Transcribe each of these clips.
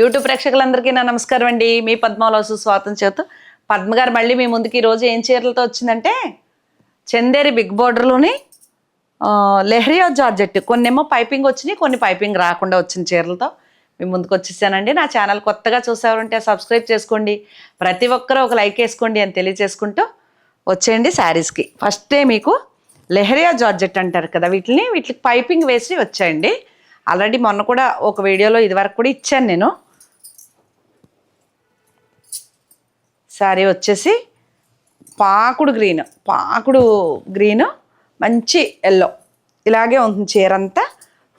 YouTube ప్రేక్షకులందరికీ నా నమస్కారం అండి. మీ పద్మాలో సుస్వాతం చేతు. పద్మ గారు మళ్ళీ మీ ముందుకి ఈరోజు ఏం చీరలతో వచ్చిందంటే చందేరి బిగ్ బోర్డర్లోని లెహరియా జార్జెట్. కొన్నేమో పైపింగ్ వచ్చినాయి కొన్ని పైపింగ్ రాకుండా వచ్చిన చీరలతో మీ ముందుకు వచ్చేసానండి. నా ఛానల్ కొత్తగా చూసేవారంటే సబ్స్క్రైబ్ చేసుకోండి. ప్రతి ఒక్కరూ ఒక లైక్ వేసుకోండి అని తెలియజేసుకుంటూ వచ్చేయండి శారీస్కి. ఫస్టే మీకు లెహరియా జార్జెట్ అంటారు కదా వీటిని వీటికి పైపింగ్ వేసి వచ్చాయండి. ఆల్రెడీ మొన్న కూడా ఒక వీడియోలో ఇదివరకు కూడా ఇచ్చాను నేను. శారీ వచ్చేసి పాకుడు గ్రీన్ పాకుడు గ్రీన్ మంచి ఎల్లో ఇలాగే ఉంటుంది చీర అంతా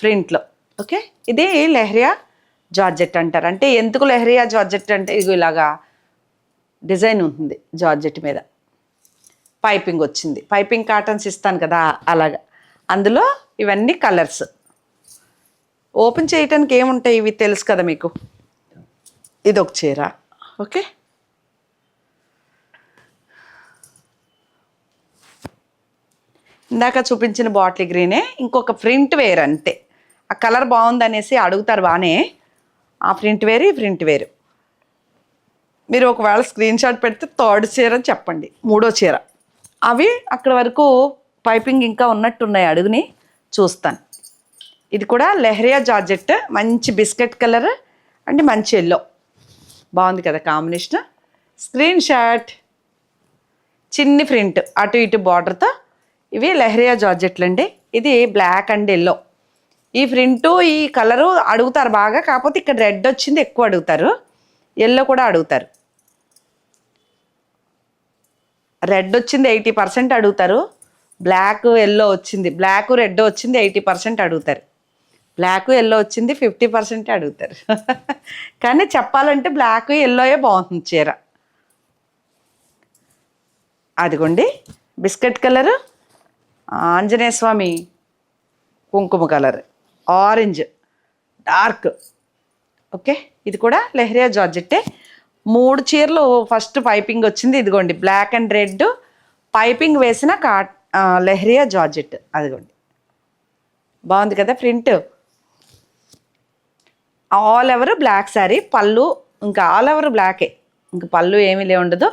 ప్రింట్లో. ఓకే? ఇది లెహరియా జార్జెట్ అంటారు. అంటే ఎందుకు లెహరియా జార్జెట్ అంటే ఇది ఇలాగా డిజైన్ ఉంటుంది జార్జెట్ మీద. పైపింగ్ వచ్చింది. పైపింగ్ కాటన్స్ ఇస్తాను కదా అలాగా. అందులో ఇవన్నీ కలర్స్. ఓపెన్ చేయటానికి ఏముంటాయి? ఇవి తెలుసు కదా మీకు? ఇది ఒక చీర. ఓకే? ఇందాక చూపించిన బాటిల్ గ్రీనే ఇంకొక ప్రింట్ వేర్ అంతే. ఆ కలర్ బాగుందనేసి అడుగుతారు బాగానే ఆ ప్రింట్ వేరు ఈ ప్రింట్ వేరు. మీరు ఒకవేళ స్క్రీన్ షాట్ పెడితే థర్డ్ చీర అని చెప్పండి మూడో చీర. అవి అక్కడ వరకు పైపింగ్ ఇంకా ఉన్నట్టున్నాయి అడుగుని చూస్తాను. ఇది కూడా లెహరియా జార్జెట్ మంచి బిస్కెట్ కలర్ అండ్ మంచి ఎల్లో. బాగుంది కదా కాంబినేషన్. Screen shot. చిన్ని ప్రింట్ అటు ఇటు బార్డర్తో ఇవి లెహరియా జార్జెట్లు అండి ఇది బ్లాక్ అండ్ ఎల్లో. ఈ ప్రింటు ఈ కలరు అడుగుతారు బాగా కాకపోతే ఇక్కడ రెడ్ వచ్చింది ఎక్కువ అడుగుతారు. ఎల్లో కూడా అడుగుతారు. రెడ్ వచ్చింది ఎయిటీ పర్సెంట్ అడుగుతారు. బ్లాక్ ఎల్లో వచ్చింది. బ్లాక్ రెడ్ వచ్చింది ఎయిటీ పర్సెంట్ అడుగుతారు. బ్లాక్ ఎల్లో వచ్చింది ఫిఫ్టీ పర్సెంట్ అడుగుతారు. కానీ చెప్పాలంటే బ్లాక్ ఎల్లోయే బాగుంటుంది చీర. అదిగోండి. Biscuit colour. ఆంజనేయ స్వామి కుంకుమ కలర్ ఆరెంజ్ డార్క్. ఓకే? ఇది కూడా లెహరియా జార్జెట్టే. మూడు చీరలు ఫస్ట్ పైపింగ్ వచ్చింది ఇదిగోండి బ్లాక్ అండ్ రెడ్. పైపింగ్ వేసిన కా ఆ, లెహరియా జార్జెట్ అదిగోండి. బాగుంది కదా print? All over black sari పళ్ళు ఇంకా ఆల్ ఎవర్ బ్లాకే. ఇంకా పళ్ళు ఏమీ లే ఉండదు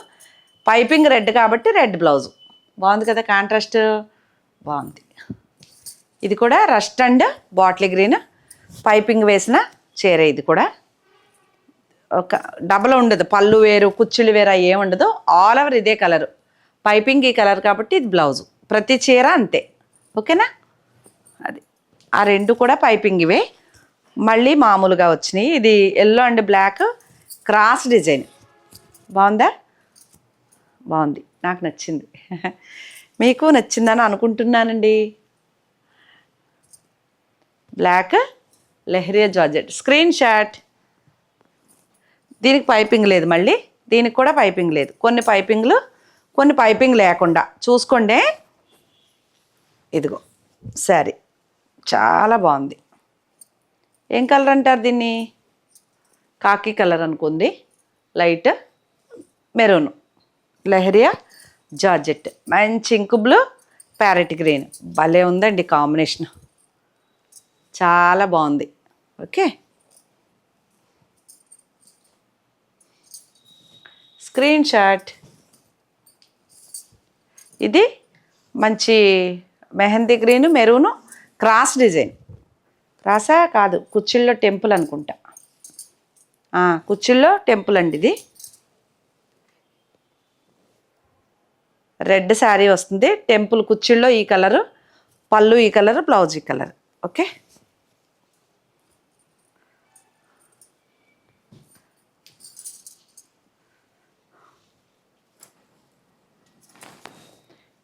పైపింగ్ రెడ్ కాబట్టి రెడ్ బ్లౌజ్. బాగుంది కదా కాంట్రాస్ట్? బాగుంది. ఇది కూడా rust and bottle green piping వేసిన చీర ఇది కూడా. ఒక డబల్ ఉండదు పళ్ళు వేరు కుచ్చులు వేరు అవి ఏముండదు ఆల్ ఓవర్ ఇదే కలర్ పైపింగ్ ఈ కలర్ కాబట్టి ఇది బ్లౌజు ప్రతి చీర అంతే. ఓకేనా అది. ఆ రెండు కూడా పైపింగ్ ఇవే. మళ్ళీ మామూలుగా వచ్చినాయి. ఇది yellow and black cross design బాగుందా? బాగుంది. నాకు నచ్చింది. మీకు నచ్చిందని అనుకుంటున్నానండి. Black Leheriya georgette screen shot దీనికి పైపింగ్ లేదు మళ్ళీ. దీనికి కూడా పైపింగ్ లేదు. కొన్ని పైపింగ్లు కొన్ని పైపింగ్ లేకుండా. చూసుకోండి. ఇదిగో. శారీ చాలా బాగుంది. ఏం కలర్ అంటారు దీన్ని? కాకి కలర్ అనుకుంది. Light maroon Leheriya georgette. మంచి ఇంకు బ్లూ ప్యారెట్ గ్రీన్ భలే ఉందండి కాంబినేషన్ చాలా బాగుంది. ఓకే? స్క్రీన్ షాట్ ఇది మంచి mehndi green maroon cross design క్రాసా కాదు కుచ్చిళ్ళో టెంపుల్ అనుకుంటా. ఆ, టెంపుల్ అండి ఇది. రెడ్ శారీ వస్తుంది. టెంపుల్ కుచ్చిళ్ళో ఈ కలరు పళ్ళు ఈ కలర్ బ్లౌజ్ ఈ కలర్. ఓకే?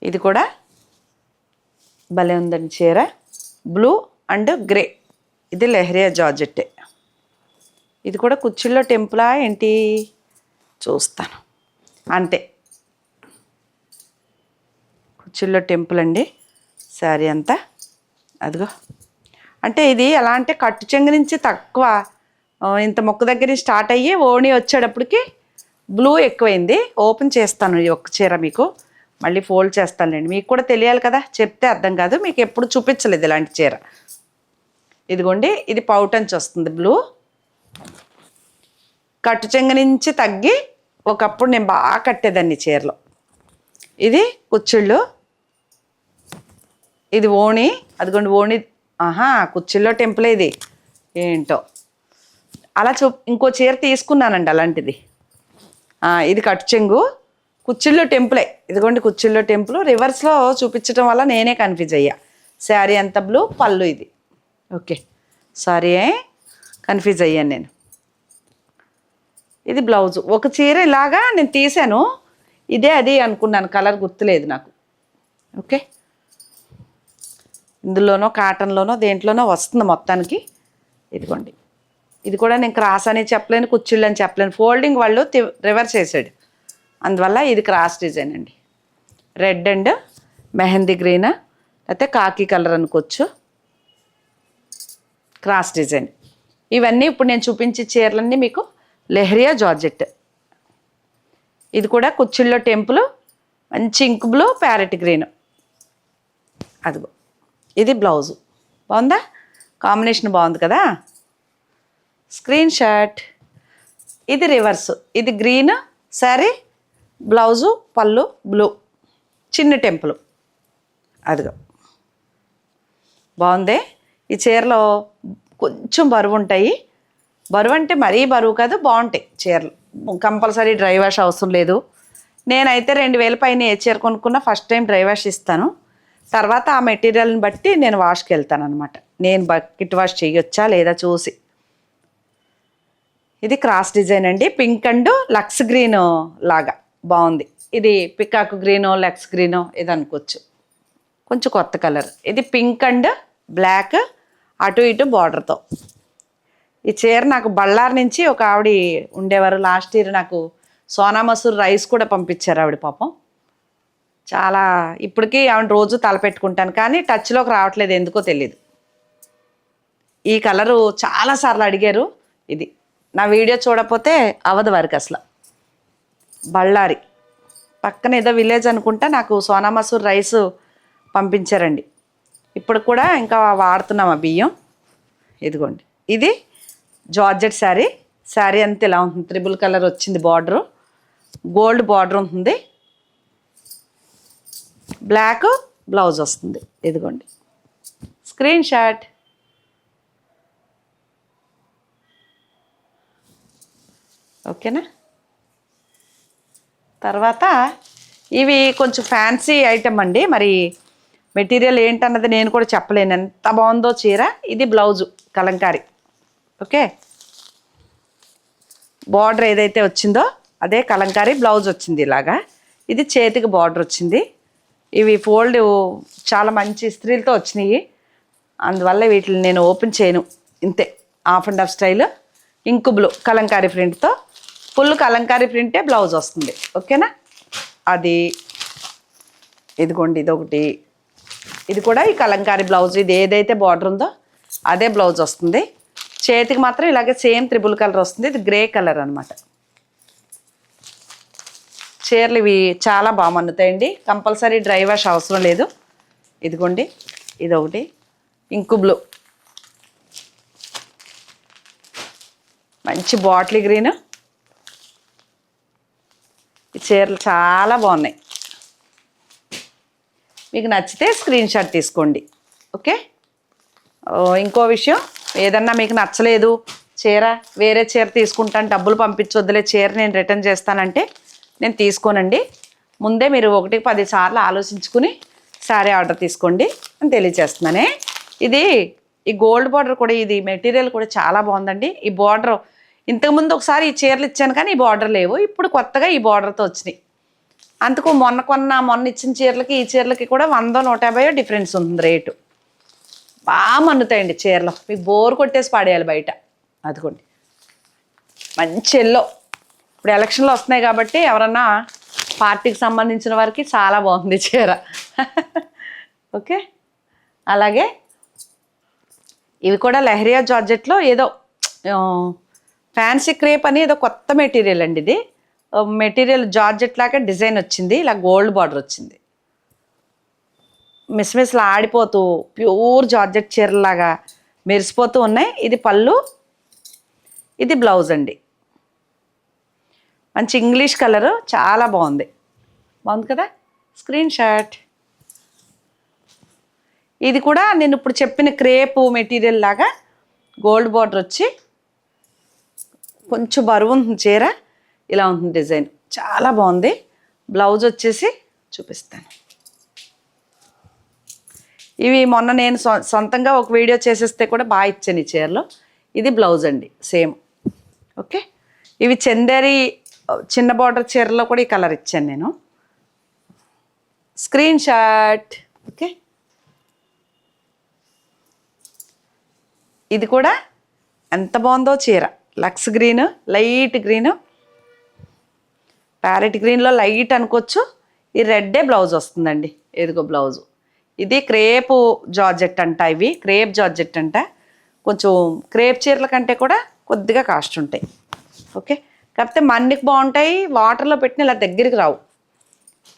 ఇది కూడా భలే ఉందండి చీర. Blue and grey. ఇది లెహరియా జార్జెట్టే. ఇది కూడా కుర్చీల్లో టెంపులా ఏంటి? చూస్తాను. అంతే. కుర్చీల్లో టెంపుల్ అండి. శారీ అంతా. అదిగో. అంటే ఇది ఎలా అంటే కట్టు చెంగు నుంచి తక్కువ ఇంత మొక్క దగ్గర స్టార్ట్ అయ్యి ఓణి వచ్చేటప్పటికి బ్లూ ఎక్కువైంది. ఓపెన్ చేస్తాను ఈ ఒక్క చీర మీకు. మళ్ళీ ఫోల్డ్ చేస్తానులేండి. మీకు కూడా తెలియాలి కదా చెప్తే అర్థం కాదు. మీకు ఎప్పుడు చూపించలేదు ఇలాంటి చీర. ఇదిగోండి ఇది పౌటంచి వస్తుంది బ్లూ. కట్టు చెంగ నుంచి తగ్గి ఒకప్పుడు నేను బాగా కట్టేదాన్ని చీరలో. ఇది కుచ్చుళ్ళు. ఇది ఓణి అదిగోండి ఓణి. ఆహా కుర్చీల్లో టెంపుల్ ఇది. ఏంటో. అలా చూ ఇంకో చీర తీసుకున్నానండి అలాంటిది. ఇది కట్టు చెంగు. కుచ్చిళ్ళు టెంపులే. ఇదిగోండి కుర్చీల్లో టెంపుల్. రివర్స్లో చూపించడం వల్ల నేనే కన్ఫ్యూజ్ అయ్యా. శారీ అంత బ్లూ పళ్ళు ఇది. ఓకే. సారీ కన్ఫ్యూజ్ అయ్యాను నేను. ఇది బ్లౌజ్. ఒక చీర ఇలాగా నేను తీసాను ఇదే అది అనుకున్నాను. కలర్ గుర్తులేదు నాకు. ఓకే. ఇందులోనో కాటన్లోనో దేంట్లోనో వస్తుంది మొత్తానికి. ఇదిగోండి. ఇది కూడా నేను క్రాస్ అని చెప్పలేను కుచ్చిళ్ళు అని చెప్పలేను. ఫోల్డింగ్ వాళ్ళు రివర్స్ చేసాడు అందువల్ల ఇది క్రాస్ డిజైన్ అండి. రెడ్ అండ్ మెహందీ గ్రీన్ లేకపోతే కాకి కలర్ అనుకోవచ్చు. Cross design. ఇవన్నీ ఇప్పుడు నేను చూపించే చీరలన్నీ మీకు లెహరియా జార్జెట్. ఇది కూడా కుచ్చిళ్ళో టెంపుల్ మంచి ఇంక్ బ్లూ ప్యారెట్ గ్రీన్. అదిగో. ఇది బ్లౌజు. బాగుందా? కాంబినేషన్ బాగుంది కదా? Screen shot. ఇది రివర్స్. ఇది గ్రీన్ శారీ బ్లౌజు పళ్ళు బ్లూ. చిన్న టెంపుల్. అదిగో. బాగుంది? ఈ చీరలో కొంచెం బరువు ఉంటాయి. బరువు అంటే మరీ బరువు కాదు బాగుంటాయి చీరలు. కంపల్సరీ డ్రై వాష్ అవసరం లేదు. నేనైతే రెండు వేల పైన ఏ చీర కొనుక్కున్నా ఫస్ట్ టైం డ్రై వాష్ ఇస్తాను. తర్వాత ఆ మెటీరియల్ని బట్టి నేను వాష్కి వెళ్తాను అనమాట నేను బకెట్ వాష్ చేయొచ్చా లేదా చూసి. ఇది క్రాస్ డిజైన్ అండి. పింక్ అండ్ లక్స్ గ్రీన్ లాగా బాగుంది. ఇది పికాక్ గ్రీనో లక్స్ గ్రీనో ఇది అనుకోవచ్చు కొంచెం కొత్త కలర్. ఇది పింక్ అండ్ బ్లాక్ అటు ఇటు బార్డర్తో. ఈ చీర నాకు బళ్ళార్ నుంచి ఒక ఆవిడ ఉండేవారు. లాస్ట్ ఇయర్ నాకు సోనా మసూర్ రైస్ కూడా పంపించారు ఆవిడ పాపం. చాలా ఇప్పటికీ ఆవిడ రోజు తలపెట్టుకుంటాను కానీ టచ్లోకి రావట్లేదు ఎందుకో తెలియదు ఈ కలరు చాలాసార్లు అడిగారు ఇది నా వీడియో చూడకపోతే అవదు వారికి అసలు. బళ్ళారి. పక్కన ఏదో విలేజ్ అనుకుంటా నాకు సోనా మసూర్ రైస్ పంపించారండి. ఇప్పుడు కూడా ఇంకా వాడుతున్నాం ఆ బియ్యం. ఇదిగోండి. ఇది జార్జెట్ శారీ. శారీ అంతా ఇలా ఉంటుంది త్రిబుల్ కలర్ వచ్చింది బార్డరు. గోల్డ్ బార్డర్ ఉంటుంది. బ్లాక్ బ్లౌజ్ వస్తుంది. ఇదిగోండి. Screen shot. ఓకేనా? తర్వాత ఇవి కొంచెం ఫ్యాన్సీ ఐటమ్ అండి. మరి మెటీరియల్ ఏంటన్నది నేను కూడా చెప్పలేను. ఎంత బాగుందో చీర. ఇది బ్లౌజు కలంకారీ. ఓకే? బార్డర్ ఏదైతే వచ్చిందో అదే కలంకారీ బ్లౌజ్ వచ్చింది ఇలాగా. ఇది చేతికి బార్డర్ వచ్చింది. ఇవి ఫోల్డ్ చాలా మంచి ఇస్త్రీలతో వచ్చినాయి. అందువల్ల వీటిని నేను ఓపెన్ చేయను. ఇంతే. Half and half style. Ink blue Kalamkari ప్రింట్తో. ఫుల్ కలంకారీ ప్రింటే బ్లౌజ్ వస్తుంది. ఓకేనా? అది ఇదిగోండి ఇదొకటి. ఇది కూడా ఈ కలంకారీ బ్లౌజ్. ఇది ఏదైతే బార్డర్ ఉందో అదే బ్లౌజ్ వస్తుంది. చేతికి మాత్రం ఇలాగే సేమ్ త్రిబుల్ కలర్ వస్తుంది. ఇది గ్రే కలర్ అనమాట చీరలు ఇవి చాలా బాగా మన్నుతాయండి. కంపల్సరీ డ్రై వాష్ అవసరం లేదు. ఇదిగోండి ఇదొకటి. Ink blue. మంచి బాటిల్ గ్రీన్. ఈ చీరలు చాలా బాగున్నాయి. మీకు నచ్చితే స్క్రీన్ షాట్ తీసుకోండి. ఓకే? ఇంకో విషయం. ఏదన్నా మీకు నచ్చలేదు చీర వేరే చీర తీసుకుంటాను డబ్బులు పంపించొద్దులే చీర నేను రిటర్న్ చేస్తానంటే నేను తీసుకోనండి. ముందే మీరు ఒకటికి పది సార్లు ఆలోచించుకుని శారీ ఆర్డర్ తీసుకోండి అని తెలియజేస్తున్నానే. ఇది ఈ గోల్డ్ బార్డర్ కూడా ఇది మెటీరియల్ కూడా చాలా బాగుందండి. ఈ బార్డర్ ఇంతకుముందు ఒకసారి ఈ చీరలు ఇచ్చాను కానీ ఈ బార్డర్ లేవు. ఇప్పుడు కొత్తగా ఈ బార్డర్తో వచ్చినాయి. అందుకు మొన్న కొన్న మొన్న ఇచ్చిన చీరలకి ఈ చీరలకి కూడా వంద నూట యాభై డిఫరెన్స్ ఉంది రేటు. బాగా మన్నుతాయండి చీరలు. మీకు బోర్ కొట్టేసి పాడేయాలి బయట. అదిగోండి. మంచి ఎల్లో. ఇప్పుడు ఎలక్షన్లు వస్తున్నాయి కాబట్టి ఎవరన్నా పార్టీకి సంబంధించిన వారికి చాలా బాగుంది చీర. ఓకే? అలాగే ఇవి కూడా లెహరియా జార్జెట్లో ఏదో ఫ్యాన్సీ క్రేప్ అని ఏదో కొత్త మెటీరియల్ అండి ఇది. మెటీరియల్ జార్జెట్ లాగా డిజైన్ వచ్చింది ఇలా గోల్డ్ బార్డర్ వచ్చింది. మిస్మిస్లు ఆడిపోతూ ప్యూర్ జార్జెట్ చీరలాగా మెరిసిపోతూ ఉన్నాయి. ఇది పళ్ళు ఇది బ్లౌజ్ అండి. మంచి ఇంగ్లీష్ కలరు చాలా బాగుంది. బాగుంది కదా? Screen shot. ఇది కూడా నేను ఇప్పుడు చెప్పిన క్రేప్ మెటీరియల్ లాగా గోల్డ్ బార్డర్ వచ్చి కొంచెం బరువు ఉంటుంది చీర ఇలా ఉంటుంది డిజైన్. చాలా బాగుంది. బ్లౌజ్ వచ్చేసి చూపిస్తాను. ఇవి మొన్న నేను సొంతంగా ఒక వీడియో చేసేస్తే కూడా బాగా ఇచ్చాను ఈ చీరలో. ఇది బ్లౌజ్ అండి సేమ్. ఓకే? ఇవి చందేరి చిన్న బార్డర్ చీరలో కూడా ఈ కలర్ ఇచ్చాను నేను. Screen shot. ఓకే. ఇది కూడా ఎంత బాగుందో చీర. Lux green light green. Parrot గ్రీన్లో లైట్ అనుకోవచ్చు. ఈ రెడ్డే బ్లౌజ్ వస్తుందండి. ఎదుగో బ్లౌజు. ఇది క్రేపు జార్జెట్ అంట ఇవి. క్రేప్ జార్జెట్ అంట. కొంచెం క్రేప్ చీరల కంటే కూడా కొద్దిగా కాస్ట్ ఉంటాయి. ఓకే. కాకపోతే మన్నికి బాగుంటాయి వాటర్లో పెట్టిన ఇలా దగ్గరికి రావు.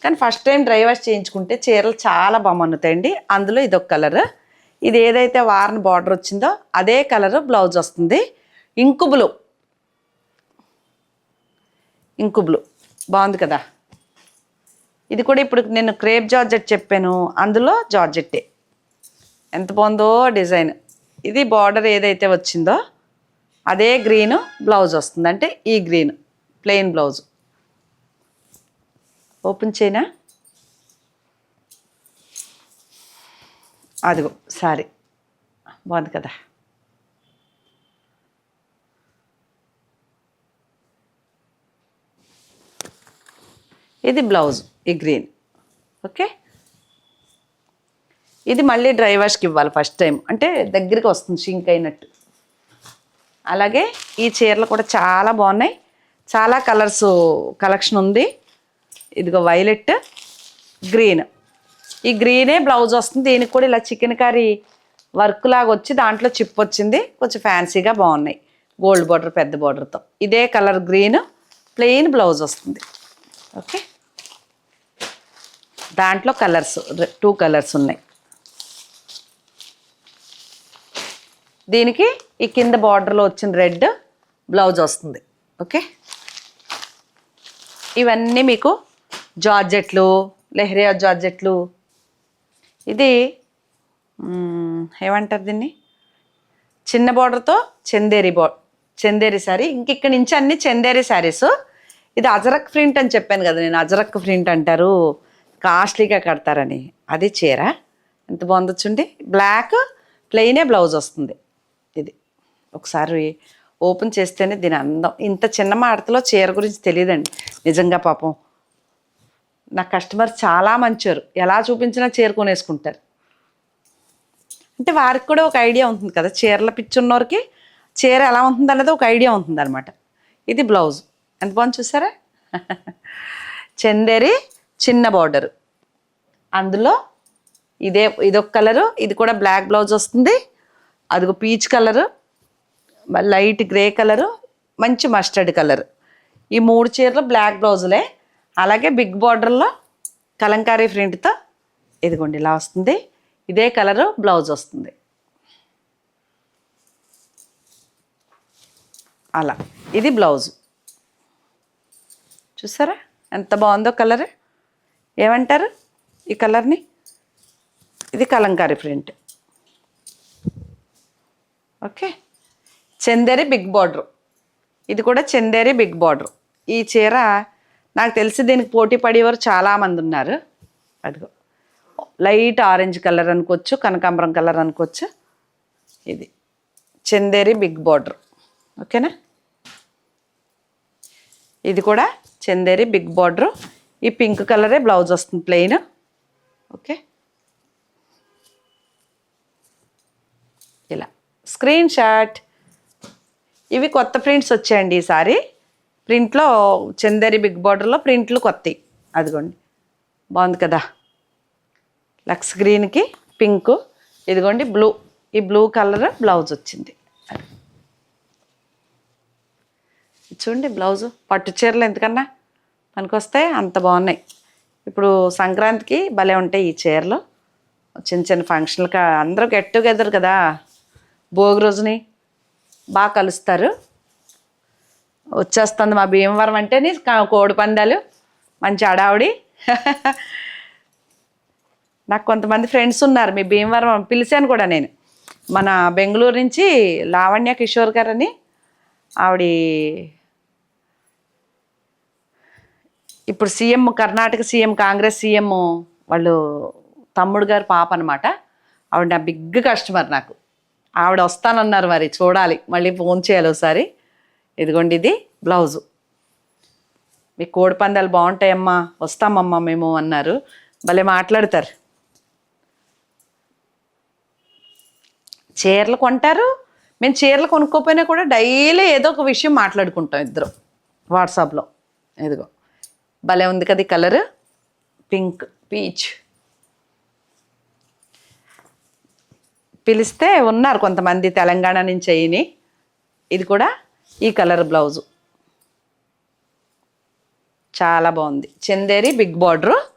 కానీ ఫస్ట్ టైం డ్రై వాష్ చేయించుకుంటే చీరలు చాలా బాగుమన్నుతాయండి అందులో ఇదొక కలర్ ఇది ఏదైతే వారని బార్డర్ వచ్చిందో అదే కలర్ బ్లౌజ్ వస్తుంది. ఇంకు బ్లూ ఇంకు బ్లూ బాగుంది కదా? ఇది కూడా ఇప్పుడు నేను క్రేప్ జార్జెట్ చెప్పాను. అందులో జార్జెట్టే. ఎంత బాగుందో డిజైన్. ఇది బార్డర్ ఏదైతే వచ్చిందో అదే గ్రీన్ బ్లౌజ్ వస్తుంది. అంటే ఈ గ్రీన్ ప్లెయిన్ బ్లౌజ్. ఓపెన్ చేయనా? అదిగో సారీ. బాగుంది కదా? ఇది బ్లౌజ్ ఈ గ్రీన్. ఓకే? ఇది మళ్ళీ డ్రై వాష్కి ఇవ్వాలి ఫస్ట్ టైం. అంటే దగ్గరికి వస్తుంది షింక్ అయినట్టు. అలాగే ఈ చీరలు కూడా చాలా బాగున్నాయి. చాలా కలర్స్ కలెక్షన్ ఉంది. ఇదిగో వైలెట్ గ్రీన్. ఈ గ్రీనే బ్లౌజ్ వస్తుంది. దీనికి కూడా ఇలా చికెన్ కర్రీ వర్క్ లాగా వచ్చి దాంట్లో చిప్ వచ్చింది. కొంచెం ఫ్యాన్సీగా బాగున్నాయి. గోల్డ్ బార్డర్ పెద్ద బార్డర్తో. ఇదే కలర్ గ్రీన్ ప్లెయిన్ బ్లౌజ్ వస్తుంది. ఓకే. దాంట్లో కలర్స్ టూ కలర్స్ ఉన్నాయి. దీనికి ఈ కింద బార్డర్లో వచ్చిన రెడ్ బ్లౌజ్ వస్తుంది. ఓకే ఇవన్నీ మీకు జార్జెట్లు లెహరియా జార్జెట్లు. ఇది ఏమంటారు దీన్ని? చిన్న బార్డర్తో చందేరి బా చందేరి శారీ ఇంక ఇక్కడి నుంచి అన్ని చందేరి శారీస్ ఇది అజరక్ ప్రింట్ అని చెప్పాను కదా నేను. అజరక్ ప్రింట్ అంటారు. కాస్ట్లీగా కడతారని. అది చీర. ఎంత బాగుందో చూడండి. బ్లాక్ ప్లెయినే బ్లౌజ్ వస్తుంది. ఒకసారి ఓపెన్ చేస్తేనే దీని అందం. ఇంత చిన్న మాటలో చీర గురించి తెలియదండి నిజంగా పాపం. నా కస్టమర్ చాలా మంచివారు ఎలా చూపించినా చీర కొనేసుకుంటారు. అంటే వారికి కూడా ఒక ఐడియా ఉంటుంది కదా చీరల పిచ్చున్నోరికి చీర ఎలా ఉంటుంది అన్నది ఒక ఐడియా ఉంటుంది అనమాట ఇది బ్లౌజ్. ఎంత బాగుంది చూసారా? చందేరి చిన్న బార్డర్. అందులో ఇదే ఇదొక కలరు ఇది కూడా బ్లాక్ బ్లౌజ్ వస్తుంది. అదిగో peach colour. Light grey colour మంచి మస్టర్డ్ కలర్. ఈ మూడు చీరలు బ్లాక్ బ్లౌజులే. అలాగే బిగ్ బార్డర్లో కలంకారీ ప్రింట్తో ఇదిగోండి ఇలా వస్తుంది. ఇదే కలరు బ్లౌజ్ వస్తుంది. అలా. ఇది బ్లౌజ్. చూసారా? ఎంత బాగుందో కలర్. ఏమంటారు ఈ కలర్ని? ఇది Kalamkari print. Okay? Chanderi big border. ఇది కూడా చందేరి బిగ్ బార్డర్. ఈ చీర నాకు తెలిసి దీనికి పోటీ పడేవారు చాలామంది ఉన్నారు. అదిగో. లైట్ ఆరెంజ్ కలర్ అనుకోవచ్చు కనకాంబరం కలర్ అనుకోవచ్చు. ఇది చందేరి బిగ్ బార్డర్. ఓకేనా? ఇది కూడా చందేరి బిగ్ బార్డర్. ఈ పింక్ కలరే బ్లౌజ్ వస్తుంది ప్లెయిన్. ఓకే? ఇలా. Screen shot. ఇవి కొత్త ప్రింట్స్ వచ్చాయండి ఈసారి. ప్రింట్లో చందేరి బిగ్ బార్డర్లో ప్రింట్లు కొత్తవి అదిగోండి. బాగుంది కదా? లక్స్ గ్రీన్కి పింక్ ఇదిగోండి బ్లూ. ఈ బ్లూ కలర్ బ్లౌజ్ వచ్చింది. చూడండి బ్లౌజు. పట్టు చీరలు ఎందుకన్నా? పనికొస్తే అంత బాగున్నాయి. ఇప్పుడు సంక్రాంతికి భలే ఉంటాయి ఈ చీరలు. చిన్న చిన్న ఫంక్షన్లకి అందరూ గెట్ టుగెదర్ కదా? భోగి రోజుని బాగా కలుస్తారు. వచ్చేస్తుంది మా భీమవరం అంటేనే కోడి పందాలు. మంచి అడావుడి నాకు కొంతమంది ఫ్రెండ్స్ ఉన్నారు మీ భీమవరం పిలిచాను కూడా నేను. మన బెంగళూరు నుంచి లావణ్య కిషోర్ గారు అని ఆవిడ ఇప్పుడు CM Karnataka CM Congress CM వాళ్ళు తమ్ముడు గారు పాప అనమాట ఆవిడ నా బిగ్ కస్టమర్ నాకు. ఆవిడ వస్తానన్నారు మరి చూడాలి. మళ్ళీ ఫోన్ చేయాలి ఒకసారి. ఇదిగోండి ఇది బ్లౌజు. మీ కోడి పందాలు బాగుంటాయమ్మా వస్తామమ్మా మేము అన్నారు. భలే మాట్లాడతారు. చీరలు కొంటారు. మేము చీరలు కొనుక్కోపోయినా కూడా డైలీ ఏదో ఒక విషయం మాట్లాడుకుంటాం ఇద్దరు వాట్సాప్లో. ఇదిగో. భలే ఉంది కదా కలరు కలర్. Pink peach. పిలిస్తే ఉన్నారు కొంతమంది తెలంగాణ నుంచి అయ్యి ఇది కూడా ఈ కలర్ బ్లౌజు. చాలా బాగుంది. Chanderi big border.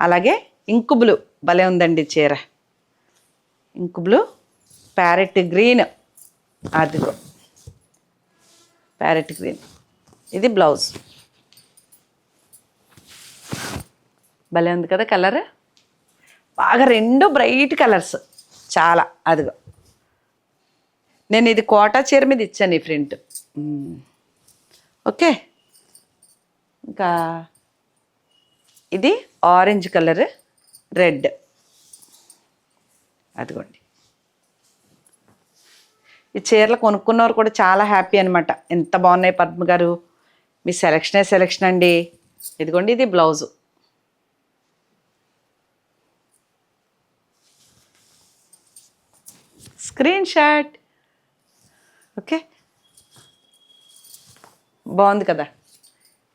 అలాగే ఇంకు బ్లూ భలే ఉందండి చీర. Ink blue parrot green. అదిగో. Parrot green. ఇది బ్లౌజ్. భలే ఉంది కదా కలర్. బాగా రెండు బ్రైట్ కలర్స్. చాలా అదిగో. నేను ఇది కోటా చీర మీద ఇచ్చాను ఈ ప్రింట్. ఓకే. ఇంకా ఇది ఆరెంజ్ కలర్ రెడ్. అదిగోండి. ఈ చీరలు కొనుక్కున్నవారు కూడా చాలా హ్యాపీ అనమాట ఎంత బాగున్నాయి పద్మ గారు. మీ సెలక్షనే సెలక్షన్ అండి. ఇదిగోండి ఇది బ్లౌజు. Screen shot. ఓకే. బాగుంది కదా.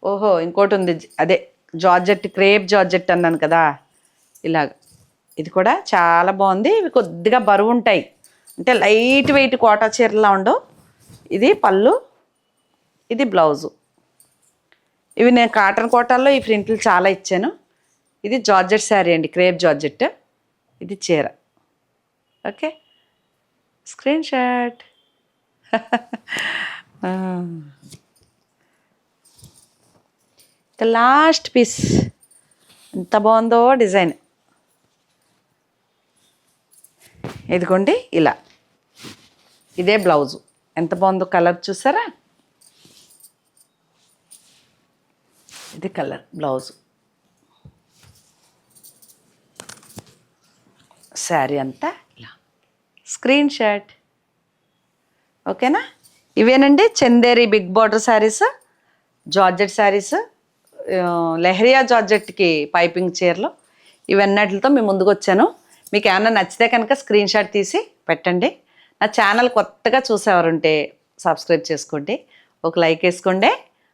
ఓహో ఇంకోటి ఉంది అదే జార్జెట్ క్రేప్ జార్జెట్ అన్నాను కదా. ఇలాగ. ఇది కూడా చాలా బాగుంది. ఇవి కొద్దిగా బరువు ఉంటాయి. అంటే లైట్ వెయిట్ కోటా చీరలా ఉండవు. ఇది పళ్ళు ఇది బ్లౌజు. ఇవి నేను కాటన్ కోటాల్లో ఈ ప్రింట్లు చాలా ఇచ్చాను. ఇది జార్జెట్ శారీ అండి క్రేప్ జార్జెట్. ఇది చీర. Okay. Screen shot. Last piece ఎంత బాగుందో డిజైన్. ఇదిగోండి ఇలా. ఇదే బ్లౌజు. ఎంత బాగుందో కలర్ చూసారా? ఇది కలర్ బ్లౌజు. శారీ అంతా స్క్రీన్ షాట్. ఓకేనా? ఇవేనండి? Chanderi big border saris georgette saris Leheriya జార్జెట్కి piping చీరలు. ఇవన్నీటితో మేము ముందుకు వచ్చాను. మీకు ఏమన్నా నచ్చితే కనుక స్క్రీన్ షాట్ తీసి పెట్టండి. నా ఛానల్ కొత్తగా చూసేవారుంటే సబ్స్క్రైబ్ చేసుకోండి. ఒక లైక్ వేసుకోండి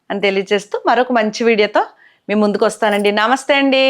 అని తెలియజేస్తూ మరొక మంచి వీడియోతో మీ ముందుకు వస్తానండి. నమస్తే అండి.